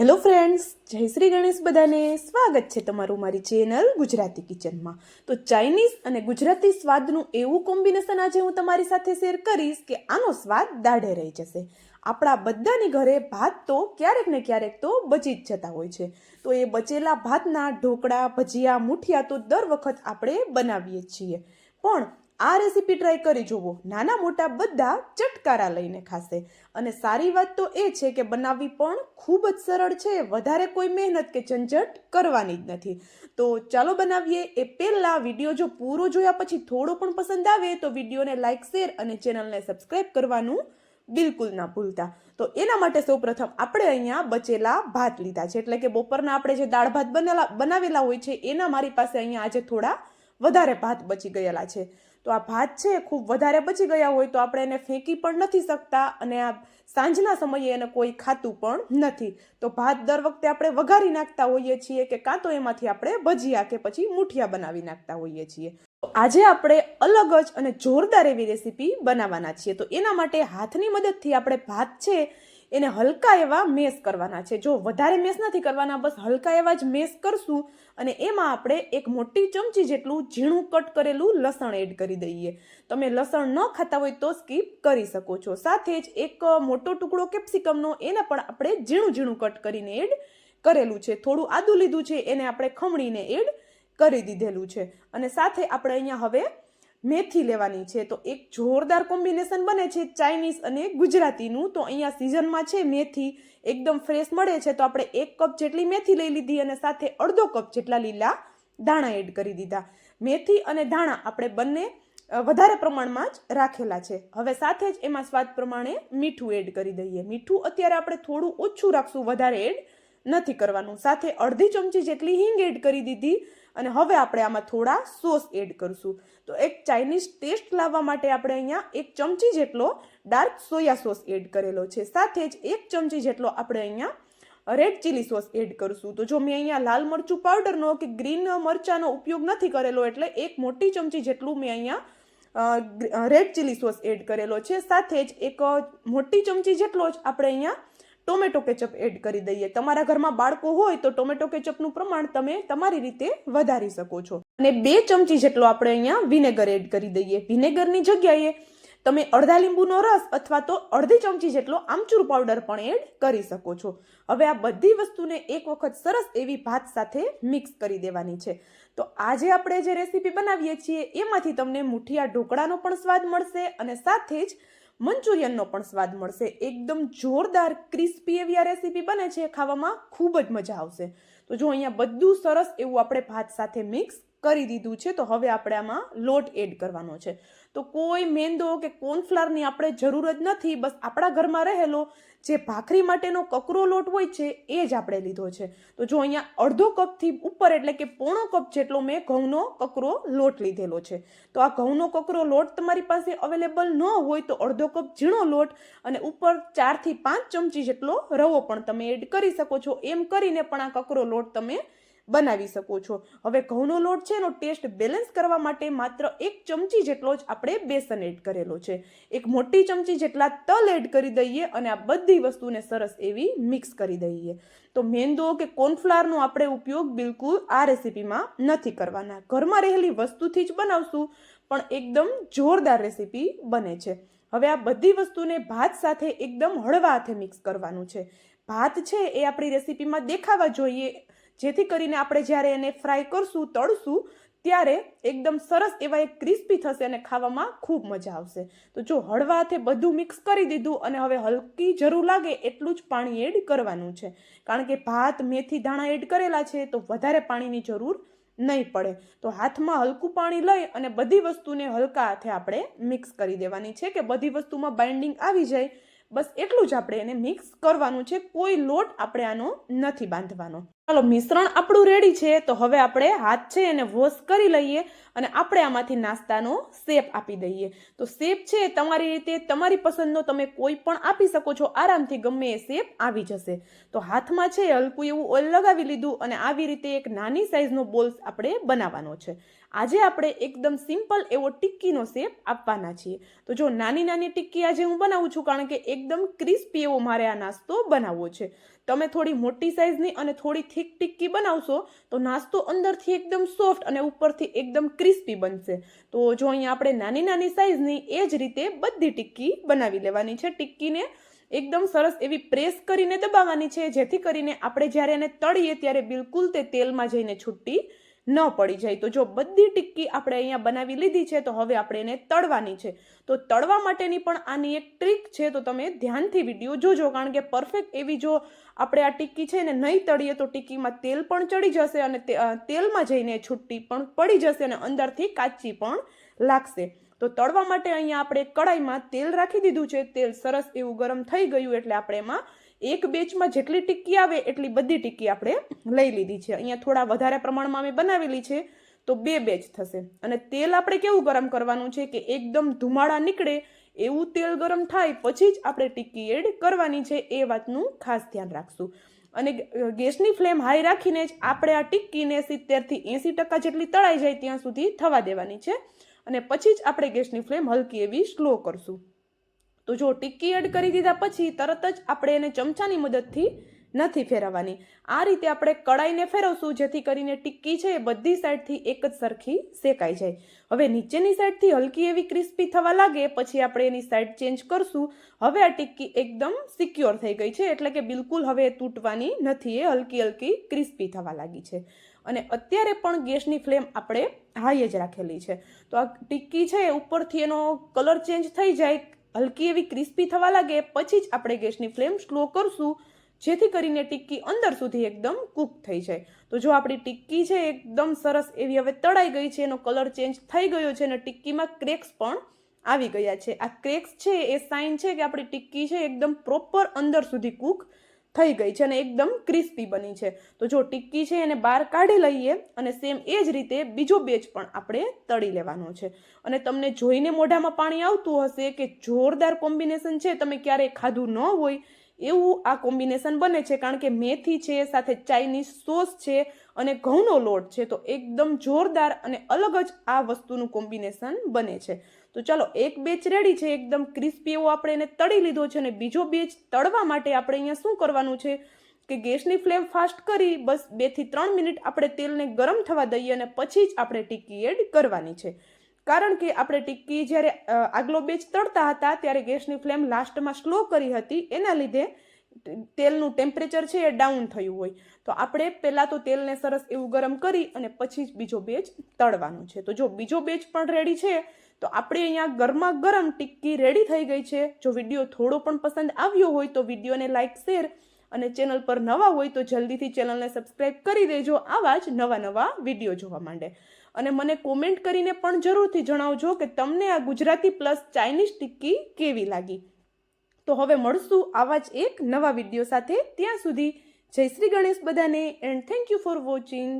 Hello friends જય શ્રી ગણેશ બધાને. સ્વાગત છે તમારું મારી ચેનલ ગુજરાતી કિચનમાં. તો ચાઇનીઝ અને ગુજરાતી સ્વાદનું એવું કોમ્બિનેશન આજે હું તમારી સાથે શેર કરીશ કે આનો સ્વાદ દાઢે રહી જશે. આપણા બધાની ઘરે ભાત તો ક્યારેક ને ક્યારેક તો બચી જ જતા હોય છે. તો એ બચેલા ભાતના ઢોકળા, ભજીયા, મૂઠિયા તો દર વખત આપણે બનાવીએ છીએ. પણ આ રેસીપી ટ્રાય કરી જુઓ. નાના મોટા બધા ચટકારા લઈને ખાશે. અને સારી વાત તો એ છે કે બનાવવી પણ ખૂબ જ સરળ છે. વધારે કોઈ મહેનત કે ઝંઝટ કરવાની જ નથી. તો ચાલો બનાવીએ એ પહેલાં વીડિયો. જો પૂરો જોયા પછી થોડો પણ પસંદ આવે તો વિડીયોને લાઇક શેર અને ચેનલને સબસ્ક્રાઈબ કરવાનું બિલકુલ ના ભૂલતા. તો એના માટે સૌપ્રથમ આપણે અહીંયા બચેલા ભાત લીધા છે. એટલે કે બપોરના આપણે જે દાળ ભાત બનેલા બનાવેલા હોય છે, એના મારી પાસે અહીંયા આજે થોડા વધારે ભાત બચી ગયેલા છે. તો આ ભાત છે, ખૂબ વધારે બચી ગયા હોય તો આપણે એને ફેંકી પણ નથી શકતા અને આ સાંજના સમયે એને કોઈ ખાતું પણ નથી. તો ભાત દર વખતે આપણે વઘારી નાખતા હોઈએ છીએ કે કાં તો એમાંથી આપણે ભજીયા કે પછી મુઠિયા બનાવી નાખતા હોઈએ છીએ. આજે આપણે અલગ જ અને જોરદાર એવી રેસીપી બનાવવાના છીએ. તો એના માટે હાથની મદદથી આપણે ભાત છે એને હલકા એવા મેસ કરવાના છે. જો વધારે મેસ નથી કરવાના, બસ હલકા એવા જ મેસ કરશું અને એમાં આપણે એક મોટી ચમચી જેટલું ઝીણું કટ કરેલું લસણ એડ કરી દઈએ. તમે લસણ ન ખાતા હોય તો સ્કીપ કરી શકો છો. સાથે જ એક મોટો ટુકડો કેપ્સિકમનો એને પણ આપણે ઝીણું ઝીણું કટ કરીને એડ કરેલું છે. થોડું આદું લીધું છે, એને આપણે ખમણીને એડ કરી દીધેલું છે. અને સાથે આપણે અહીંયા હવે મેથી લેવાની છે, તો એક જોરદાર કોમ્બિનેશન બને છે ચાઇનીઝ અને ગુજરાતીનું. તો અહીંયા સિઝનમાં છે મેથી એકદમ ફ્રેશ મળે છે, તો આપણે એક કપ જેટલી મેથી લઈ લીધી અને સાથે અડધો કપ જેટલા લીલા દાણા એડ કરી દીધા. મેથી અને દાણા આપણે બંને વધારે પ્રમાણમાં જ રાખેલા છે. હવે સાથે જ એમાં સ્વાદ પ્રમાણે મીઠું એડ કરી દઈએ. મીઠું અત્યારે આપણે થોડું ઓછું રાખશું, વધારે એડ નથી કરવાનું. સાથે અડધી ચમચી જેટલી હિંગ એડ કરી દીધી. અને હવે આપણે આમાં થોડા સોસ એડ કરીશું. તો એક ચાઇનીઝ ટેસ્ટ લાવવા માટે આપણે અહીંયા એક ચમચી જેટલો ડાર્ક સોયા સોસ એડ કરેલો છે. સાથે જ એક ચમચી જેટલો આપણે અહીંયા રેડ ચીલી સોસ એડ કરશું. તો જો મેં અહીંયા લાલ મરચું પાવડરનો કે ગ્રીન મરચાંનો ઉપયોગ નથી કરેલો એટલે એક મોટી ચમચી જેટલું મેં અહીંયા રેડ ચીલી સોસ એડ કરેલો છે. સાથે જ એક મોટી ચમચી જેટલો જ આપણે અહીંયા ટોમેટો કેચઅપ એડ કરી દઈએ. તમારા ઘરમાં બાળકો હોય તો ટોમેટો કેચઅપનું પ્રમાણ તમે તમારી રીતે વધારી શકો છો. અને બે ચમચી જેટલો આપણે અહીંયા વિનેગર એડ કરી દઈએ. વિનેગરની જગ્યાએ તમે અડધા લીંબુનો રસ અથવા તો અડધી ચમચી જેટલો આમચૂર પાવડર પણ એડ કરી શકો છો. હવે આ બધી વસ્તુને એક વખત સરસ એવી ભાત સાથે મિક્સ કરી દેવાની છે. તો આજે આપણે જે રેસીપી બનાવીએ છીએ, એમાંથી તમને મુઠિયા ઢોકળાનો પણ સ્વાદ મળશે અને સાથે જ મંચુરિયનનો પણ સ્વાદ મળશે. એકદમ જોરદાર, ક્રિસ્પી એવી આ રેસીપી બને છે ખાવામાં ખૂબ જ મજા આવશે. તો જો અહીંયા બધું સરસ એવું આપણે ભાત સાથે મિક્સ કરી દીધું છે, તો હવે આપણે આમાં લોટ એડ કરવાનો છે. તો કોઈ મેંદો કે કોર્નફ્લાવરની આપણે જરૂર જ નથી, બસ આપણા ઘરમાં રહેલો જે ભાખરી માટેનો કકરો લોટ હોય છે, એ જ આપણે લીધો છે. તો જો અહીંયા અડધો કપથી ઉપર એટલે કે પોણો કપ જેટલો મેં ઘઉંનો કકરો લોટ લીધેલો છે. તો આ ઘઉંનો કકરો લોટ તમારી પાસે અવેલેબલ ન હોય તો અડધો કપ ઝીણો લોટ અને ઉપર ચારથી પાંચ ચમચી જેટલો રવો પણ તમે એડ કરી શકો છો. એમ કરીને પણ આ કકરો લોટ તમે બનાવી શકો છો. હવે ઘઉંનો લોટ છે એનો ટેસ્ટ બેલેન્સ કરવા માટે માત્ર એક ચમચી જેટલો જ આપણે બેસન એડ કરેલો છે. એક મોટી ચમચી જેટલા તલ એડ કરી દઈએ અને આ બધી વસ્તુને સરસ એવી મિક્સ કરી દઈએ. તો મેંદો કે કોર્નફ્લાવરનો આપણે ઉપયોગ બિલકુલ આ રેસીપીમાં નથી કરવાના. ઘરમાં રહેલી વસ્તુથી જ બનાવશું, પણ એકદમ જોરદાર રેસીપી બને છે. હવે આ બધી વસ્તુને ભાત સાથે એકદમ હળવા હાથે મિક્સ કરવાનું છે. ભાત છે એ આપણી રેસીપીમાં દેખાવા જોઈએ. જેથી કરીને આપણે જ્યારે એને ફ્રાય કરશું, તળશું, ત્યારે એકદમ સરસ એવા એક ક્રિસ્પી થશે અને ખાવામાં ખૂબ મજા આવશે. તો જો હળવા હાથે બધું મિક્સ કરી દીધું અને હવે હલકી જરૂર લાગે એટલું જ પાણી એડ કરવાનું છે. કારણ કે ભાત, મેથી દાણા એડ કરેલા છે, તો વધારે પાણીની જરૂર નહીં પડે. તો હાથમાં હલકું પાણી લઈ અને બધી વસ્તુને હલકા હાથે આપણે મિક્સ કરી દેવાની છે કે બધી વસ્તુમાં બાઇન્ડિંગ આવી જાય. બસ એટલું જ આપણે એને મિક્સ કરવાનું છે. કોઈ લોટ આપણે આનો નથી બાંધવાનો. ચાલો, મિશ્રણ આપણું રેડી છે, તો હવે આપણે હાથ છે એને વોશ કરી લઈએ અને આપણે આમાંથી નાસ્તાનો શેપ આપી દઈએ. તો શેપ છે તમારી રીતે, તમારી પસંદનો તમે કોઈ પણ આપી શકો છો, આરામથી ગમે એ શેપ આવી જશે. તો હાથમાં છે હલકું એવું ઓઇલ લગાવી લીધું અને આવી રીતે એક નાની સાઇઝનો બોલ્સ આપણે બનાવવાનો છે. આજે આપણે એકદમ સિમ્પલ એવો ટિક્કીનો શેપ આપવાના છીએ. તો જો નાની નાની ટિક્કી આજે હું બનાવું છું, કારણ કે એકદમ ક્રિસ્પી એવો મારે આ નાસ્તો બનાવવો છે. તમે થોડી મોટી સાઇઝની અને થોડી થીક ટિક્કી બનાવશો તો નાસ્તો અંદરથી એકદમ સોફ્ટ અને ઉપરથી એકદમ ક્રિસ્પી બનશે. તો જો અહીંયા આપણે નાની નાની સાઇઝની એ જ રીતે બધી ટિક્કી બનાવી લેવાની છે. ટિક્કીને એકદમ સરસ એવી પ્રેસ કરીને દબાવવાની છે, જેથી કરીને આપણે જ્યારે એને તળીએ ત્યારે બિલકુલ તે તેલમાં જઈને છૂટી ન પડી જાય. તો જો બધી ટિક્કી આપણે અહીંયા બનાવી લીધી છે, તો હવે આપણે એને તળવાની છે. તો તળવા માટેની પણ આની એક ટ્રીક છે, તો તમે ધ્યાનથી વીડિયો જોજો, કારણ કે પરફેક્ટ એવી જો આપણે આ ટિક્કી છે ને નહીં તળીએ, તો ટિક્કીમાં તેલ પણ ચડી જશે અને તેલમાં જઈને છૂટી પણ પડી જશે અને અંદરથી કાચી પણ લાગશે. તો તળવા માટે અહીંયા આપણે કડાઈમાં તેલ રાખી દીધું છે. તેલ સરસ એવું ગરમ થઈ ગયું એટલે આપણે એમાં એક બેચમાં જેટલી ટિક્કી આવે, એટલી બધી ટિક્કી આપણે લઈ લીધી છે. અહીંયા થોડા વધારે પ્રમાણમાં અમે બનાવેલી છે, તો બે બેચ થશે. અને તેલ આપણે કેવું ગરમ કરવાનું છે કે એકદમ ધુમાડા નીકળે, એવું તેલ ગરમ થાય, પછી જ આપણે ટિક્કી એડ કરવાની છે, એ વાતનું ખાસ ધ્યાન રાખશું. અને ગેસની ફ્લેમ હાઈ રાખીને જ આપણે આ ટિક્કીને સિત્તેરથી એંસી ટકા જેટલી તળાઈ જાય ત્યાં સુધી થવા દેવાની છે. અને પછી જ આપણે ગેસની ફ્લેમ હલકી એવી સ્લો કરશું. તો જો ટિક્કી એડ કરી દીધા પછી તરત જ આપણે એને ચમચાની મદદથી નથી ફેરવવાની. આ રીતે આપણે કડાઈને ફેરવશું, જેથી કરીને ટિક્કી છે એ બધી સાઈડથી એક જ સરખી શેકાઈ જાય. હવે નીચેની સાઈડથી હલકી એવી ક્રિસ્પી થવા લાગે, પછી આપણે એની સાઈડ ચેન્જ કરશું. હવે આ ટિક્કી એકદમ સિક્યોર થઈ ગઈ છે, એટલે કે બિલકુલ હવે તૂટવાની નથી, એ હલકી હલકી ક્રિસ્પી થવા લાગી છે. અને અત્યારે પણ ગેસની ફ્લેમ આપણે હાઈ જ રાખેલી છે. તો આ ટિક્કી છે ઉપરથી એનો કલર ચેન્જ થઈ જાય હલકી એવી ક્રિસ્પી થવા લાગે, પછી જ આપણે ગેસની ફ્લેમ સ્લો કરશું, જેથી કરીને ટિક્કી અંદર સુધી એકદમ કૂક થઈ જાય. તો જો આપણી ટિક્કી છે એકદમ સરસ એવી હવે તળાઈ ગઈ છે, એનો કલર ચેન્જ થઈ ગયો છે અને ટિક્કીમાં ક્રેક્સ પણ આવી ગયા છે. આ ક્રેક્સ છે એ સાઇન છે કે આપણી ટિક્કી છે એકદમ પ્રોપર અંદર સુધી કૂક થઈ ગઈ છે અને એકદમ ક્રિસ્પી બની છે. તો જો ટિક્કી છે એને બહાર કાઢી લઈએ અને સેમ એ જ રીતે બીજો બેચ પણ આપણે તળી લેવાનો છે. અને તમને જોઈને મોઢામાં પાણી આવતું હશે કે જોરદાર કોમ્બિનેશન છે, તમે ક્યારેય ખાધું ન હોય, એવું આ કોમ્બિનેશન બને છે. કારણ કે મેથી છે, સાથે ચાઇનીઝ સોસ છે અને ઘઉંનો લોટ છે. તો એકદમ જોરદાર અને અલગ જ આ વસ્તુનું કોમ્બિનેશન બને છે. તો ચાલો, એક બેચ રેડી છે, એકદમ ક્રિસ્પી એવો આપણે એને તળી લીધો છે અને બીજો બેચ તળવા માટે આપણે અહીંયા શું કરવાનું છે કે ગેસની ફ્લેમ ફાસ્ટ કરી, બસ બેથી ત્રણ મિનિટ આપણે તેલને ગરમ થવા દઈએ અને પછી જ આપણે ટિક્કી એડ કરવાની છે. કારણ કે આપણે ટિક્કી જ્યારે આગલો બેચ તળતા હતા ત્યારે ગેસની ફ્લેમ લાસ્ટમાં સ્લો કરી હતી, એના લીધે તેલનું ટેમ્પરેચર છે એ ડાઉન થયું હોય. તો આપણે પહેલાં તો તેલને સરસ એવું ગરમ કરી અને પછી જ બીજો બેચ તળવાનું છે. તો જો બીજો બેચ પણ રેડી છે તો આપણે અહીંયા ગરમા ગરમ ટિક્કી રેડી થઈ ગઈ છે. જો વીડિયો થોડો પણ પસંદ આવ્યો હોય તો વિડીયોને લાઇક શેર અને ચેનલ પર નવા હોય તો જલ્દીથી ચેનલને સબસ્ક્રાઈબ કરી દેજો આવા જ નવા નવા વીડિયો જોવા માંડે. અને મને કોમેન્ટ કરીને પણ જરૂરથી જણાવજો કે તમને આ ગુજરાતી પ્લસ ચાઇનીઝ ટિક્કી કેવી લાગી. તો હવે મળશું આવા જ એક નવા વીડિયો સાથે. ત્યાં સુધી જય શ્રી ગણેશ બધાને and thank you for watching